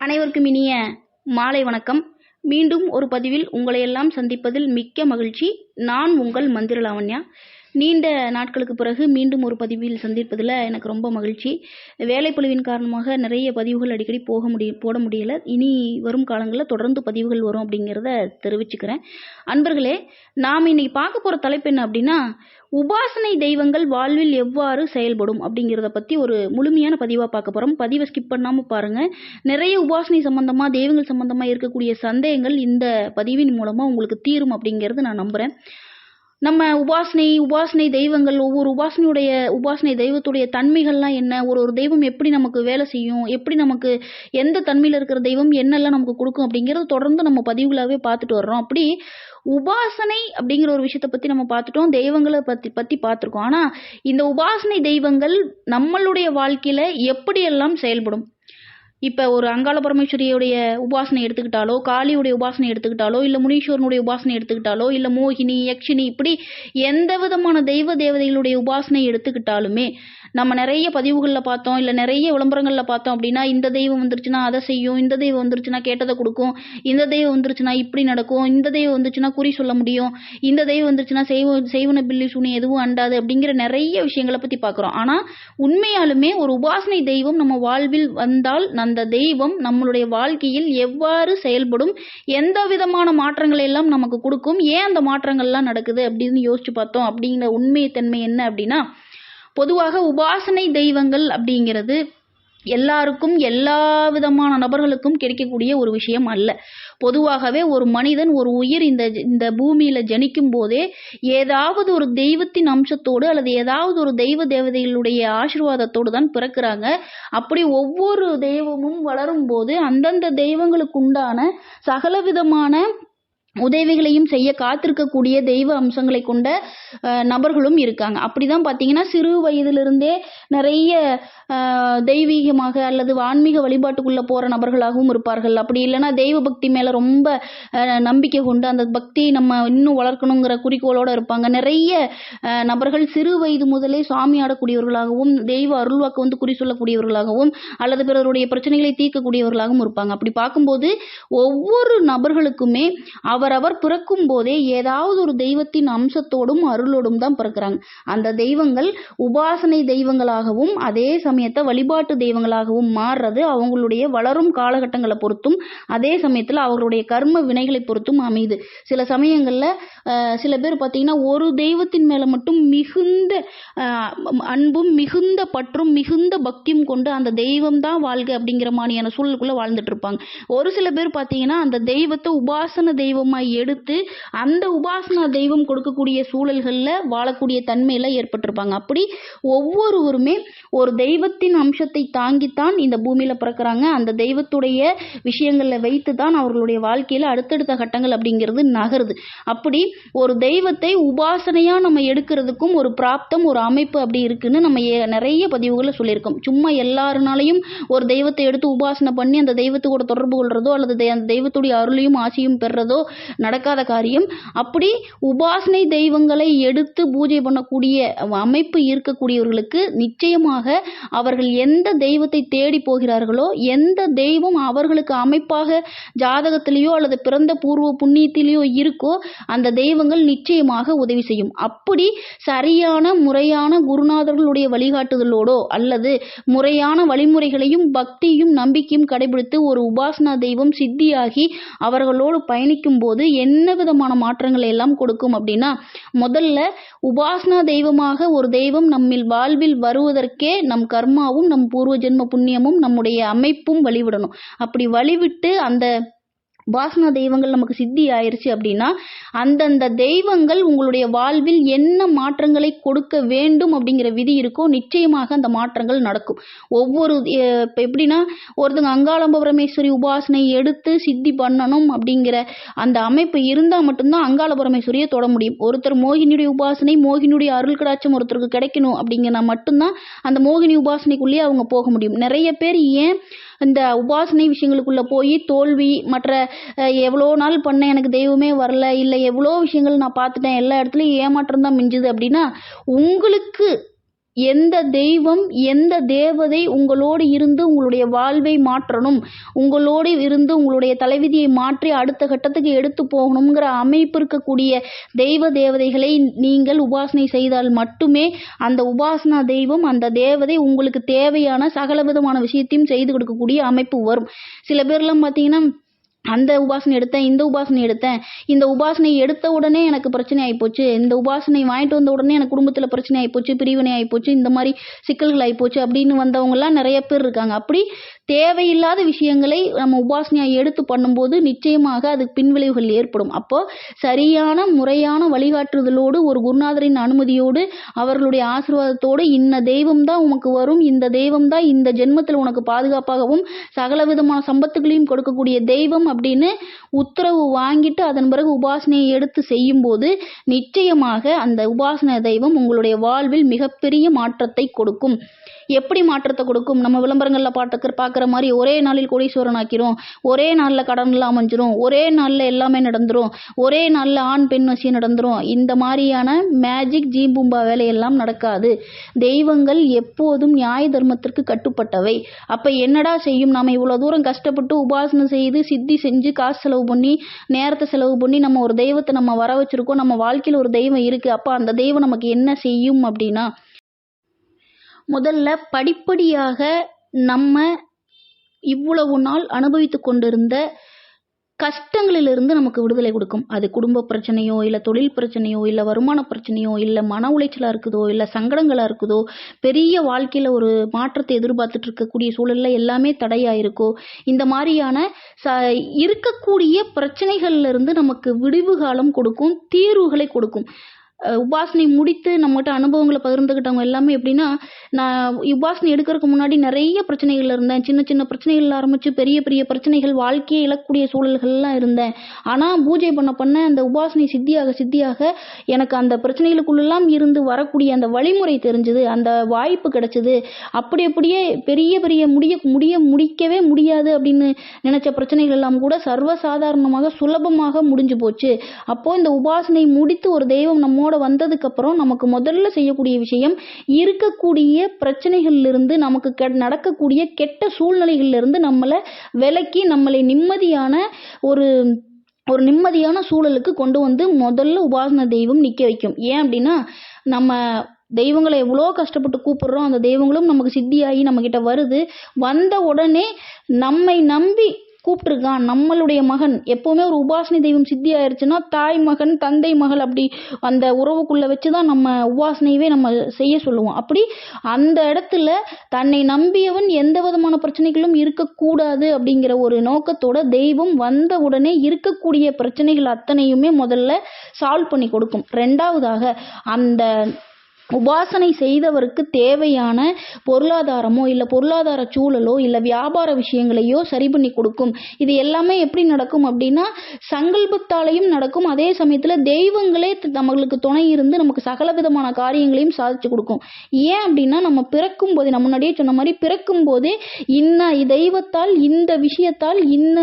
அனைவருக்கும் இனிய மாலை வணக்கம். மீண்டும் ஒரு பதிவில் உங்களையெல்லாம் சந்திப்பதில் மிக்க மகிழ்ச்சி. நான் உங்கள் மந்திர லாவண்யா நீண்ட நாட்களுக்கு பிறகு மீண்டும் ஒரு பதிவில் சந்திப்பதில் எனக்கு ரொம்ப மகிழ்ச்சி. வேலைப்பளுவின் காரணமாக நிறைய பதிவுகள் அடிக்கடி போக முடிய போட முடியலை. இனி வரும் காலங்களில் தொடர்ந்து பதிவுகள் வரும் அப்படிங்கிறத தெரிவிச்சுக்கிறேன். அன்பர்களே நாம் இன்னைக்கு பார்க்க போகிற தலைப்பு என்ன அப்படின்னா உபாசனை தெய்வங்கள் வாழ்வில் எவ்வாறு செயல்படும் அப்படிங்கிறத பற்றி ஒரு முழுமையான பதிவாக பார்க்க போகிறோம் பதிவை ஸ்கிப் பண்ணாமல் பாருங்கள் நிறைய உபாசனை சம்பந்தமாக தெய்வங்கள் சம்பந்தமாக இருக்கக்கூடிய சந்தேகங்கள் இந்த பதிவின் மூலமாக உங்களுக்கு தீரும் அப்படிங்கிறது நான் நம்புகிறேன் நம்ம உபாசனை உபாசனை தெய்வங்கள் ஒவ்வொரு உபாசனையுடைய உபாசனை தெய்வத்துடைய தன்மைகள்லாம் என்ன? ஒரு ஒரு தெய்வம் எப்படி நமக்கு வேலை செய்யும்? எப்படி நமக்கு எந்த தன்மையில் இருக்கிற தெய்வம் என்னெல்லாம் நமக்கு கொடுக்கும் அப்படிங்கிறது தொடர்ந்து நம்ம பதிவுகளாகவே பார்த்துட்டு வர்றோம். அப்படி உபாசனை அப்படிங்கிற ஒரு விஷயத்தை பற்றி நம்ம பார்த்துட்டோம். தெய்வங்களை பற்றி பற்றி பார்த்துருக்கோம். ஆனால் இந்த உபாசனை தெய்வங்கள் நம்மளுடைய வாழ்க்கையில் எப்படியெல்லாம் செயல்படும்? இப்போ ஒரு அங்காள பரமேஸ்வரியுடைய உபாசனை எடுத்துக்கிட்டாலோ காளியுடைய உபாசனை எடுத்துக்கிட்டாலோ இல்லை முனீஸ்வரனுடைய உபாசனை எடுத்துக்கிட்டாலோ இல்லை மோகினி யக்ஷினி இப்படி எந்த விதமான தெய்வ தேவதைகளுடைய உபாசனை எடுத்துக்கிட்டாலுமே நம்ம நிறைய பதிவுகளில் பார்த்தோம் இல்லை நிறைய விளம்பரங்களில் பார்த்தோம் அப்படின்னா இந்த தெய்வம் வந்துருச்சுன்னா அதை செய்யும் இந்த தெய்வம் வந்துருச்சுன்னா கேட்டதை கொடுக்கும் இந்த தெய்வம் வந்துருச்சுன்னா இப்படி நடக்கும் இந்த தெய்வம் வந்துச்சுன்னா குறி சொல்ல முடியும் இந்த தெய்வம் வந்துருச்சுன்னா செய்வ செய்வன பில்லி சூனி எதுவும் அண்டாது அப்படிங்கிற நிறைய விஷயங்களை பற்றி பார்க்குறோம். ஆனால் உண்மையாலுமே ஒரு உபாசனை தெய்வம் நம்ம வாழ்வில் வந்தால் நன் அந்த தெய்வம் நம்மளுடைய வாழ்க்கையில் எவ்வாறு செயல்படும் எந்த விதமான மாற்றங்களை எல்லாம் நமக்கு கொடுக்கும் ஏன் அந்த மாற்றங்கள்லாம் நடக்குது அப்படின்னு யோசிச்சு பார்த்தோம். அப்படிங்கிற உண்மை தன்மை என்ன அப்படின்னா பொதுவாக உபாசனை தெய்வங்கள் அப்படிங்கிறது எல்லாருக்கும் எல்லா விதமான நபர்களுக்கும் கிடைக்கக்கூடிய ஒரு விஷயம் அல்ல. பொதுவாகவே ஒரு மனிதன் ஒரு உயிர் இந்த இந்த பூமியில ஜனிக்கும் போதே ஏதாவது ஒரு தெய்வத்தின் அம்சத்தோடு அல்லது ஏதாவது ஒரு தெய்வ தேவதைகளுடைய ஆசீர்வாதத்தோடு தான் பிறக்கிறாங்க. அப்படி ஒவ்வொரு தெய்வமும் வளரும் போது அந்தந்த தெய்வங்களுக்கு உண்டான சகலவிதமான உதவிகளையும் செய்ய காத்திருக்கக்கூடிய தெய்வ அம்சங்களை கொண்ட நபர்களும் இருக்காங்க. அப்படிதான் பார்த்தீங்கன்னா சிறு வயதிலிருந்தே நிறைய தெய்வீகமாக அல்லது ஆன்மீக வழிபாட்டுக்குள்ள போற நபர்களாகவும் இருப்பார்கள். அப்படி இல்லைன்னா தெய்வ பக்தி மேல ரொம்ப நம்பிக்கை கொண்டு அந்த பக்தி நம்ம இன்னும் வளர்க்கணுங்கிற குறிக்கோளோட இருப்பாங்க. நிறைய நபர்கள் சிறு வயது முதலே சாமி ஆடக்கூடியவர்களாகவும் தெய்வ அருள்வாக்கு வந்து குறி சொல்லக்கூடியவர்களாகவும் அல்லது பிறருடைய பிரச்சனைகளை தீர்க்கக்கூடியவர்களாகவும் இருப்பாங்க. அப்படி பார்க்கும்போது ஒவ்வொரு நபர்களுக்குமே அவரவர் பிறக்கும் போதே ஏதாவது ஒரு தெய்வத்தின் அம்சத்தோடும் அருளோடும் தான் பிறக்கிறாங்க. அந்த தெய்வங்கள் உபாசனை தெய்வங்களாகவும் அதே சமயத்தை வழிபாட்டு தெய்வங்களாகவும் மாறுறது அவங்களுடைய வளரும் காலகட்டங்களை பொறுத்தும் அதே சமயத்தில் அவர்களுடைய கர்ம வினைகளை பொறுத்தும் அமையுது. சில சமயங்களில் சில பேர் பார்த்தீங்கன்னா ஒரு தெய்வத்தின் மேலே மட்டும் மிகுந்த அன்பும் மிகுந்த பற்றும் மிகுந்த பக்தியும் கொண்டு அந்த தெய்வம் தான் வாழ்க அப்படிங்கிற மாதிரியான சூழலுக்குள்ளே வாழ்ந்துட்டு இருப்பாங்க. ஒரு சில பேர் பார்த்தீங்கன்னா அந்த தெய்வத்தை உபாசன தெய்வமாய் எடுத்து அந்த உபாசனா தெய்வம் கொடுக்கக்கூடிய சூழல்களில் வாழக்கூடிய தன்மையில் ஏற்பட்டிருப்பாங்க. அப்படி ஒவ்வொருவருமே ஒரு தெய்வத்தின் அம்சத்தை தாங்கித்தான் இந்த பூமியில் பிறக்கிறாங்க. அந்த தெய்வத்துடைய விஷயங்களில் வைத்து தான் அவர்களுடைய வாழ்க்கையில் அடுத்தடுத்த கட்டங்கள் அப்படிங்கிறது நகருது. அப்படி ஒரு தெய்வத்தை உபாசனையாக நம்ம எடுக்கிறதுக்கும் ஒரு பிராப்தம் ஒரு அமைப்பு அப்படி இருக்குன்னு நம்ம நிறைய பதிவுகளை சொல்லியிருக்கோம். சும்மா எல்லாருனாலையும் ஒரு தெய்வத்தை எடுத்து உபாசனை பண்ணி அந்த தெய்வத்தோட தொடர்பு கொள்றதோ அல்லது அந்த தெய்வத்துடைய அருளையும் ஆசையும் பெறுறதோ நடக்காத காரியம். அப்படி உபாசனை தெய்வங்களை எடுத்து பூஜை பண்ணக்கூடிய அமைப்பு இருக்கக்கூடியவர்களுக்கு நிச்சயமாக அவர்கள் எந்த தெய்வத்தை தேடி போகிறார்களோ எந்த தெய்வம் அவர்களுக்கு அமைப்பாக ஜாதகத்திலேயோ அல்லது பிறந்த பூர்வ புண்ணியத்திலேயோ இருக்கோ அந்த தெய்வங்கள் நிச்சயமாக உதவி செய்யும். அப்படி சரியான முறையான குருநாதர்களுடைய வழிகாட்டுதலோடோ அல்லது முறையான வழிமுறைகளையும் பக்தியும் நம்பிக்கையும் கடைபிடித்து ஒரு உபாசனா தெய்வம் சித்தியாகி அவர்களோடு பயணிக்கும் போது என்ன விதமான மாற்றங்களை எல்லாம் கொடுக்கும் அப்படின்னா முதல்ல உபாசனா தெய்வமாக ஒரு தெய்வம் நம்மில் வாழ்வில் வருவதற்கே நம் கர்மாவும் நம் பூர்வ ஜென்ம புண்ணியமும் நம்முடைய அமைப்பும் வழிவிடணும். அப்படி வழிவிட்டு அந்த உபாசனா தெய்வங்கள் நமக்கு சித்தி ஆயிருச்சு அப்படின்னா அந்தந்த தெய்வங்கள் உங்களுடைய வாழ்வில் என்ன மாற்றங்களை கொடுக்க வேண்டும் அப்படிங்கிற விதி இருக்கோ நிச்சயமாக அந்த மாற்றங்கள் நடக்கும். ஒவ்வொரு இப்போ எப்படின்னா ஒருத்தங்க அங்காளம்ப பரமேஸ்வரி உபாசனை எடுத்து சித்தி பண்ணணும் அப்படிங்கிற அந்த அமைப்பு இருந்தால் மட்டும்தான் அங்காள பரமேஸ்வரியை தொட முடியும். ஒருத்தர் மோகினியுடைய உபாசனை மோகினியுடைய அருள் கடாட்சம் ஒருத்தருக்கு கிடைக்கணும் அப்படிங்கிற மட்டும்தான் அந்த மோகினி உபாசனைக்குள்ளேயே அவங்க போக முடியும். நிறைய பேர் ஏன் இந்த உபாசனை விஷயங்களுக்குள்ள போய் தோல்வி மற்ற எவ்வளோ நாள் பண்ண எனக்கு தெய்வமே வரல இல்லை எவ்வளோ விஷயங்கள் நான் பார்த்துட்டேன் எல்லா இடத்துலையும் ஏமாற்றம் தான் மிஞ்சுது அப்படின்னா உங்களுக்கு எந்த தெய்வம் எந்த தேவதை உங்களோடு இருந்து உங்களுடைய வாழ்வை மாற்றணும் உங்களோடு இருந்து உங்களுடைய தலைவிதியை மாற்றி அடுத்த கட்டத்துக்கு எடுத்து போகணுங்கிற அமைப்பு இருக்கக்கூடிய தெய்வ தேவதைகளை நீங்கள் உபாசனை செய்தால் மட்டுமே அந்த உபாசனா தெய்வம் அந்த தேவதை உங்களுக்கு தேவையான சகல விதமான விஷயத்தையும் செய்து கொடுக்கக்கூடிய அமைப்பு வரும். சில பேர்லாம் பார்த்தீங்கன்னா அந்த உபாசனை எடுத்தேன் இந்த உபாசனை எடுத்தேன். இந்த உபாசனை எடுத்த உடனே எனக்கு பிரச்சனை ஆகிப்போச்சு இந்த உபாசனை வாங்கிட்டு வந்த உடனே எனக்கு குடும்பத்தில் பிரச்சனை ஆகிப்போச்சு பிரிவினை ஆகிப்போச்சு இந்த மாதிரி சிக்கல்கள் ஆகிப்போச்சு அப்படின்னு வந்தவங்கலாம் நிறைய பேர் இருக்காங்க. அப்படி தேவையில்லாத விஷயங்களை நம்ம உபாசனையாக எடுத்து பண்ணும்போது நிச்சயமாக அதுக்கு பின்விளைவுகள் ஏற்படும். அப்போ சரியான முறையான வழிகாட்டுதலோடு ஒரு குருநாதரின் அனுமதியோடு அவர்களுடைய ஆசீர்வாதத்தோடு இந்த தெய்வம் தான் உனக்கு வரும் இந்த தெய்வம் தான் இந்த ஜென்மத்தில் உனக்கு பாதுகாப்பாகவும் சகல விதமான சம்பத்துகளையும் கொடுக்கக்கூடிய தெய்வம் அப்படின்னு உத்தரவு வாங்கிட்டு அதன் பிறகு உபாசனையை எடுத்து செய்யும்போது நிச்சயமாக அந்த உபாசன தெய்வம் உங்களுடைய வாழ்வில் மிகப்பெரிய மாற்றத்தை கொடுக்கும். எப்படி மாற்றத்தை கொடுக்கும்? நம்ம விளம்பரங்களில் பாட்டுக்கிற பார்க்குற மாதிரி ஒரே நாளில் கோடீஸ்வரன் ஆக்கிரும் ஒரே நாளில் கடன்லாம் அமைஞ்சிரும் ஒரே நாளில் எல்லாமே நடந்துரும். ஒரே நாளில் ஆண் பெண் வசியம் நடந்துரும். இந்த மாதிரியான மேஜிக் ஜீம்பும்பா வேலையெல்லாம் நடக்காது. தெய்வங்கள் எப்போதும் நியாய தர்மத்திற்கு கட்டுப்பட்டவை. அப்போ என்னடா செய்யும்? நாம் இவ்வளோ தூரம் கஷ்டப்பட்டு உபாசனை செய்து சித்தி செஞ்சு காசு செலவு பண்ணி நேரத்தை செலவு பண்ணி நம்ம ஒரு தெய்வத்தை நம்ம வர வச்சுருக்கோம். நம்ம வாழ்க்கையில் ஒரு தெய்வம் இருக்குது அப்போ அந்த தெய்வம் நமக்கு என்ன செய்யும் அப்படின்னா முதல்ல படிப்படியாக நம்ம இவ்வளவு நாள் அனுபவித்து கொண்டிருந்த கஷ்டங்களிலிருந்து நமக்கு விடுதலை கொடுக்கும். அது குடும்ப பிரச்சனையோ இல்லை தொழில் பிரச்சனையோ இல்லை வருமான பிரச்சனையோ இல்லை மன உளைச்சலாக இருக்குதோ இல்லை சங்கடங்களாக இருக்குதோ பெரிய வாழ்க்கையில் ஒரு மாற்றத்தை எதிர்பார்த்துட்டு இருக்கக்கூடிய சூழலில் எல்லாமே தடையாயிருக்கோ இந்த மாதிரியான ச இருக்கக்கூடிய பிரச்சனைகள்லேருந்து நமக்கு விடிவு காலம் கொடுக்கும் தீர்வுகளை கொடுக்கும். உபாசனை முடித்து நம்மகிட்ட அனுபவங்களை பகிர்ந்துக்கிட்டவங்க எல்லாமே எப்படின்னா நான் உபாசனை எடுக்கிறதுக்கு முன்னாடி நிறைய பிரச்சனைகள் இருந்தேன். சின்ன சின்ன பிரச்சனைகள் ஆரம்பித்து பெரிய பெரிய பிரச்சனைகள் வாழ்க்கையை இழக்கக்கூடிய சூழல்கள்லாம் இருந்தேன். ஆனால் பூஜை பண்ண பண்ண அந்த உபாசனை சித்தியாக சித்தியாக எனக்கு அந்த பிரச்சனைகளுக்குள்ளெல்லாம் இருந்து வரக்கூடிய அந்த வழிமுறை தெரிஞ்சுது அந்த வாய்ப்பு கிடைச்சது. அப்படி அப்படியே பெரிய பெரிய முடிய முடிய முடிக்கவே முடியாது அப்படின்னு நினச்ச பிரச்சனைகள் எல்லாம் கூட சர்வசாதாரணமாக சுலபமாக முடிஞ்சு போச்சு. அப்போது இந்த உபாசனை முடித்து ஒரு தெய்வம் நம்மோட வந்ததுக்கு அப்புறம் நமக்கு முதல்ல செய்யக்கூடிய விஷயம் இருக்கக்கூடிய பிரச்சனைகள்ல இருந்து நமக்கு கெ- நடக்கக்கூடிய கெட்ட சூழ்நிலைகள்லிருந்து நம்மளை விலக்கி நம்மளை நிம்மதியான ஒரு ஒரு நிம்மதியான சூழலுக்கு கொண்டு வந்து முதல்ல உபாசன தெய்வம் நிற்க வைக்கும். ஏன் அப்படின்னா நம்ம தெய்வங்களை எவ்வளோ கஷ்டப்பட்டு கூப்பிடுறோம் அந்த தெய்வங்களும் நமக்கு சித்தியாகி நம்மக்கிட்ட வருது. வந்த உடனே நம்மை நம்பி கூப்பிட்டுருக்கான். நம்மளுடைய மகன். எப்போவுமே ஒரு உபாசனை தெய்வம் சித்தி ஆயிடுச்சுன்னா தாய் மகன் தந்தை மகள் அப்படி அந்த உறவுக்குள்ளே வச்சு தான் நம்ம உபாசனையவே நம்ம செய்ய சொல்லுவோம். அப்படி அந்த இடத்துல தன்னை நம்பியவன் எந்த விதமான பிரச்சனைகளும் இருக்கக்கூடாது அப்படிங்கிற ஒரு நோக்கத்தோட தெய்வம் வந்த உடனே இருக்கக்கூடிய பிரச்சனைகள் அத்தனையுமே முதல்ல சால்வ் பண்ணி கொடுக்கும். ரெண்டாவதாக அந்த உபாசனை செய்தவருக்கு தேவையான பொருளாதாரமோ இல்லை பொருளாதார சூழலோ இல்லை வியாபார விஷயங்களையோ சரி பண்ணி கொடுக்கும். இது எல்லாமே எப்படி நடக்கும் அப்படின்னா சங்கல்பத்தாலையும் நடக்கும். அதே சமயத்தில் தெய்வங்களே நம்மளுக்கு துணை இருந்து நமக்கு சகல விதமான காரியங்களையும் சாதிச்சு கொடுக்கும். ஏன் அப்படின்னா நம்ம பிறக்கும் போதே நம்ம முன்னாடியே சொன்ன மாதிரி பிறக்கும் போதே இன்ன தெய்வத்தால் இந்த விஷயத்தால் இன்ன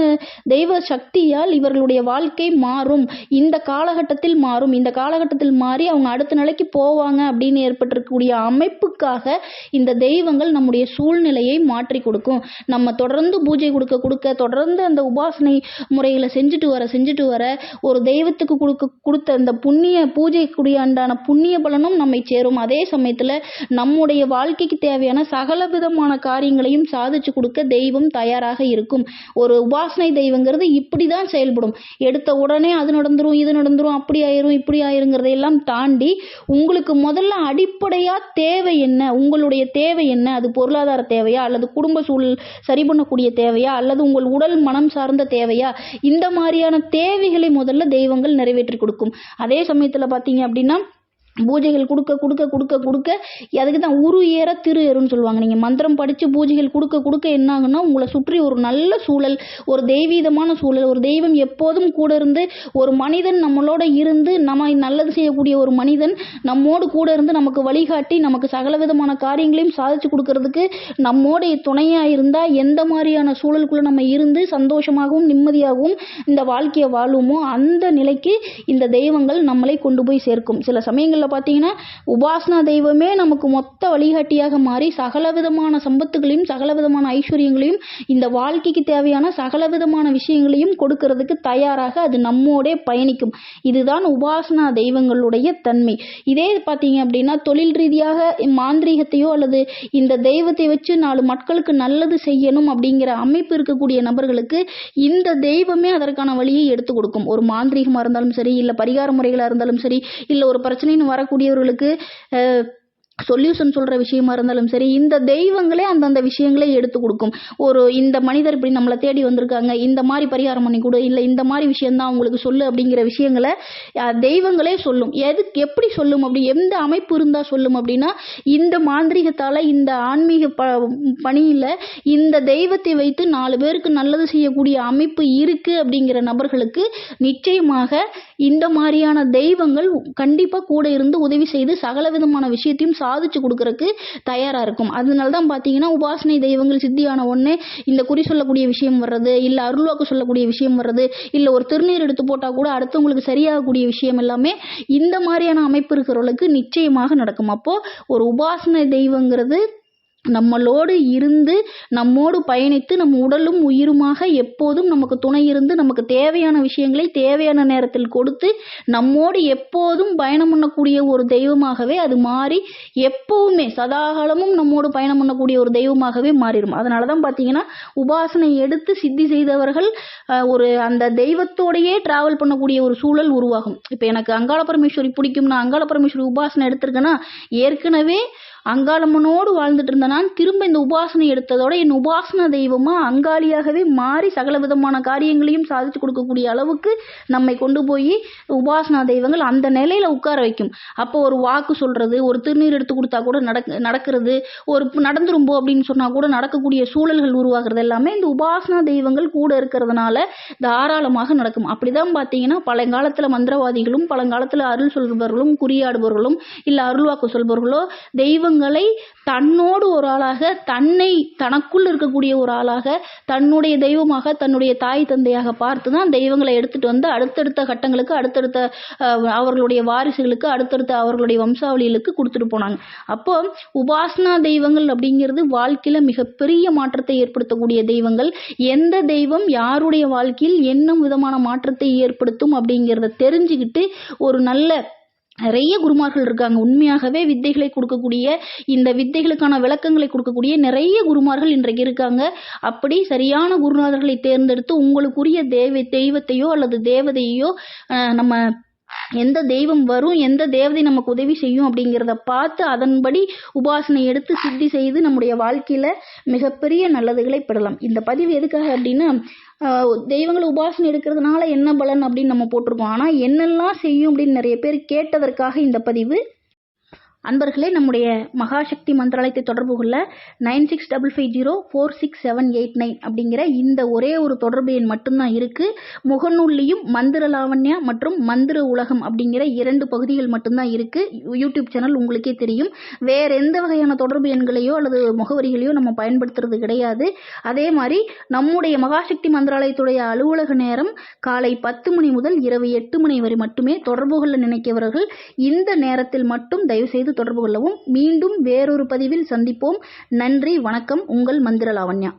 தெய்வ சக்தியால் இவர்களுடைய வாழ்க்கை மாறும். இந்த காலகட்டத்தில் மாறும். இந்த காலகட்டத்தில் மாறி அவங்க அடுத்த நிலைக்கு போவாங்க அப்படின்னு ஏற்பட்டிருக்கக்கூடிய அமைப்புக்காக இந்த தெய்வங்கள் நம்முடைய சூழ்நிலையை மாற்றி கொடுக்கும். நம்ம தொடர்ந்து பூஜை கொடுக்க கொடுக்க தொடர்ந்து அந்த உபாசனை முறைகளை செஞ்சுட்டு வர செஞ்சுட்டு வர ஒரு தெய்வத்துக்கு கொடுக்க கொடுத்த அந்த புண்ணிய பூஜைக்குரிய அண்டான புண்ணிய பலனும் நம்மை சேரும். அதே சமயத்தில் நம்முடைய வாழ்க்கைக்கு தேவையான சகல விதமான காரியங்களையும் சாதிச்சு கொடுக்க தெய்வம் தயாராக இருக்கும். ஒரு உபாசனை தெய்வங்கிறது இப்படி தான் செயல்படும். எடுத்த உடனே அது நடந்துரும் இது நடந்துரும் அப்படி ஆயிரும் இப்படி ஆயிருங்கிறதையெல்லாம் தாண்டி உங்களுக்கு முதல்ல அடிப்படையாக தேவை என்ன? உங்களுடைய தேவை என்ன? அது பொருளாதார தேவையா? அல்லது குடும்ப சூழல் சரி பண்ணக்கூடிய தேவையா? அல்லது உங்கள் உடல் மனம் சார்ந்த தேவையா? இந்த மாதிரியான தேவைகளை முதல்ல தெய்வங்கள் நிறைவேற்றி கொடுக்கும். அதே சமயத்தில் பார்த்தீங்க அப்படின்னா பூஜைகள் கொடுக்க கொடுக்க கொடுக்க கொடுக்க அதுக்கு தான் உரு ஏற திரு ஏறுன்னு சொல்லுவாங்க. நீங்கள் மந்திரம் படித்து பூஜைகள் கொடுக்க கொடுக்க என்ன ஆகுன்னா உங்களை சுற்றி ஒரு நல்ல சூழல் ஒரு தெய்வீதமான சூழல் ஒரு தெய்வம் எப்போதும் கூட இருந்து ஒரு மனிதன் நம்மளோட இருந்து நம்ம நல்லது செய்யக்கூடிய ஒரு மனிதன் நம்மோடு கூட இருந்து நமக்கு வழிகாட்டி நமக்கு சகல விதமான காரியங்களையும் சாதிச்சு கொடுக்கறதுக்கு நம்மோட துணையாக இருந்தால் எந்த மாதிரியான சூழலுக்குள்ளே நம்ம இருந்து சந்தோஷமாகவும் நிம்மதியாகவும் இந்த வாழ்க்கையை வாழுமோ அந்த நிலைக்கு இந்த தெய்வங்கள் நம்மளை கொண்டு போய் சேர்க்கும். சில சமயங்களில் பார்த்தீங்கன்னா உபாசனா தெய்வமே நமக்கு மொத்த வழிகாட்டியாக மாறி சகல விதமான சம்பத்துகளையும் சகல விதமான ஐஸ்வர்யங்களையும் இந்த வாழ்க்கைக்கு தேவையான சகல விதமான விஷயங்களையும் கொடுக்கறதுக்கு தயாராக அது நம்மோடே பயணிக்கும். இதுதான் உபாசனா தெய்வங்களுடைய தன்மை. இதே பார்த்தீங்க அப்படின்னா தொழில் ரீதியாக மாந்திரீகத்தையோ அல்லது இந்த தெய்வத்தை வச்சு நாலு மக்களுக்கு நல்லது செய்யணும் அப்படிங்கிற அமைப்பு இருக்கக்கூடிய நபர்களுக்கு இந்த தெய்வமே அதற்கான வழியை எடுத்து கொடுக்கும். ஒரு மாந்திரீகமாக இருந்தாலும் சரி இல்லை பரிகார முறைகளாக இருந்தாலும் சரி இல்லை ஒரு பிரச்சனைன்னு வரக்கூடியவர்களுக்கு அஹ், சொல்யூஷன் சொல்கிற விஷயமா இருந்தாலும் சரி இந்த தெய்வங்களே அந்தந்த விஷயங்களே எடுத்து கொடுக்கும். ஒரு இந்த மனிதர் இப்படி நம்மளை தேடி வந்திருக்காங்க இந்த மாதிரி பரிகாரம் பண்ணி கொடு இல்லை இந்த மாதிரி விஷயம்தான் அவங்களுக்கு சொல்லு அப்படிங்கிற விஷயங்களை தெய்வங்களே சொல்லும். எதுக்கு எப்படி சொல்லும் அப்படி எந்த அமைப்பு இருந்தால் சொல்லும் அப்படின்னா இந்த மாந்திரிகத்தால் இந்த ஆன்மீக ப பணியில் இந்த தெய்வத்தை வைத்து நாலு பேருக்கு நல்லது செய்யக்கூடிய அமைப்பு இருக்குது அப்படிங்கிற நபர்களுக்கு நிச்சயமாக இந்த மாதிரியான தெய்வங்கள் கண்டிப்பாக கூட இருந்து உதவி செய்து சகல விதமான விஷயத்தையும் சாதிச்சு கொடுக்கறக்கு தயாராக இருக்கும். அதனால தான் பார்த்தீங்கன்னா உபாசனை தெய்வங்கள் சித்தியான உடனே இந்த குறி சொல்லக்கூடிய விஷயம் வர்றது இல்லை அருள்வாக்கு சொல்லக்கூடிய விஷயம் வர்றது இல்லை ஒரு திருநீர் எடுத்து போட்டால் கூட அடுத்தவங்களுக்கு சரியாகக்கூடிய விஷயம் எல்லாமே இந்த மாதிரியான அமைப்பு இருக்கிறவங்களுக்கு நிச்சயமாக நடக்கும். அப்போது ஒரு உபாசனை தெய்வங்கிறது நம்மளோடு இருந்து நம்மோடு பயணித்து நம் உடலும் உயிருமாக எப்போதும் நமக்கு துணை இருந்து நமக்கு தேவையான விஷயங்களை தேவையான நேரத்தில் கொடுத்து நம்மோடு எப்போதும் பயணம் பண்ணக்கூடிய ஒரு தெய்வமாகவே அது மாறி எப்பவுமே சதாகாலமும் நம்மோடு பயணம் பண்ணக்கூடிய ஒரு தெய்வமாகவே மாறிடும். அதனால தான் பார்த்தீங்கன்னா உபாசனை எடுத்து சித்தி செய்தவர்கள் ஒரு அந்த தெய்வத்தோடையே டிராவல் பண்ணக்கூடிய ஒரு சூழல் உருவாகும். இப்போ எனக்கு அங்காள பரமேஸ்வரி பிடிக்கும்னா அங்காள பரமேஸ்வரி உபாசனை எடுத்திருக்கேன்னா ஏற்கனவே அங்காளம்மனோடு வாழ்ந்துட்டு இருந்த நான் திரும்ப இந்த உபாசனை எடுத்ததோட என் உபாசன தெய்வமா அங்காளியாகவே மாறி சகல விதமான காரியங்களையும் சாதித்து கொடுக்கக்கூடிய அளவுக்கு நம்மை கொண்டு போய் உபாசனா தெய்வங்கள் அந்த நிலையில உட்கார வைக்கும். அப்போ ஒரு வாக்கு சொல்றது ஒரு திருநீர் எடுத்து கொடுத்தா கூட நடக்க நடக்கிறது ஒரு நடந்துரும்போ அப்படின்னு சொன்னா கூட நடக்கக்கூடிய சூழல்கள் உருவாகிறது எல்லாமே இந்த உபாசனா தெய்வங்கள் கூட இருக்கிறதுனால தாராளமாக நடக்கும். அப்படிதான் பார்த்தீங்கன்னா பழங்காலத்துல மந்திரவாதிகளும் பழங்காலத்துல அருள் சொல்பவர்களும் குறியாடுபவர்களும் இல்ல அருள்வாக்கு சொல்பவர்களோ தெய்வங்கள் தன்னோடு ஒரு ஆளாக தன்னை தனக்குள் இருக்கக்கூடிய ஒரு ஆளாக தன்னுடைய தெய்வமாக தன்னுடைய தாய் தந்தையாக பார்த்து தான் தெய்வங்களை எடுத்துட்டு வந்து அடுத்தடுத்த கட்டங்களுக்கு அடுத்தடுத்த அவர்களுடைய வாரிசுகளுக்கு அடுத்தடுத்த அவர்களுடைய வம்சாவளிகளுக்கு கொடுத்துட்டு போனாங்க. அப்போ உபாசனா தெய்வங்கள் அப்படிங்கிறது வாழ்க்கையில மிகப்பெரிய மாற்றத்தை ஏற்படுத்தக்கூடிய தெய்வங்கள். எந்த தெய்வம் யாருடைய வாழ்க்கையில் என்ன விதமான மாற்றத்தை ஏற்படுத்தும் அப்படிங்கிறத தெரிஞ்சுக்கிட்டு ஒரு நல்ல நிறைய குருமார்கள் இருக்காங்க. உண்மையாகவே வித்தைகளை கொடுக்கக்கூடிய இந்த வித்தைகளுக்கான விளக்கங்களை கொடுக்கக்கூடிய நிறைய குருமார்கள் இன்றைக்கு இருக்காங்க. அப்படி சரியான குருநாதர்களை தேர்ந்தெடுத்து உங்களுக்குரிய தேவை தெய்வத்தையோ அல்லது தேவதையோ நம்ம எந்த தெய்வம் வரும் எந்த தேவதை நமக்கு உதவி செய்யும் அப்படிங்கிறத பார்த்து அதன்படி உபாசனை எடுத்து சித்தி செய்து நம்முடைய வாழ்க்கையில மிகப்பெரிய நல்லதுகளை பெறலாம். இந்த பதிவு எதுக்காக அப்படின்னா தெய்வங்களை உபாசனை எடுக்கிறதுனால என்ன பலன் அப்படின்னு நம்ம போட்டிருக்கோம். ஆனால் என்னெல்லாம் செய்யும் அப்படின்னு நிறைய பேர் கேட்டதற்காக இந்த பதிவு அன்பர்களே நம்முடைய மகாசக்தி மந்திராலயத்தை தொடர்பு கொள்ள nine six double five zero four six seven eight nine அப்படிங்கிற இந்த ஒரே ஒரு தொடர்பு எண் மட்டும்தான் இருக்குது முகநூல்லையும் மந்திர லாவண்யா மற்றும் மந்திர உலகம் அப்படிங்கிற இரண்டு பகுதிகள் மட்டும்தான் இருக்குது யூடியூப் சேனல் உங்களுக்கே தெரியும். வேற எந்த வகையான தொடர்பு எண்களையோ அல்லது முகவரிகளையோ நம்ம பயன்படுத்துறது கிடையாது. அதே மாதிரி நம்முடைய மகாசக்தி மந்திராலயத்துடைய அலுவலக நேரம் காலை பத்து மணி முதல் இரவு எட்டு மணி வரை மட்டுமே தொடர்பு கொள்ள நினைக்கிறவர்கள் இந்த நேரத்தில் மட்டும் தயவு செய்து தொடர்பு கொள்ளவும். மீண்டும் வேறொரு பதிவில் சந்திப்போம். நன்றி வணக்கம். உங்கள் மந்திர லாவண்யா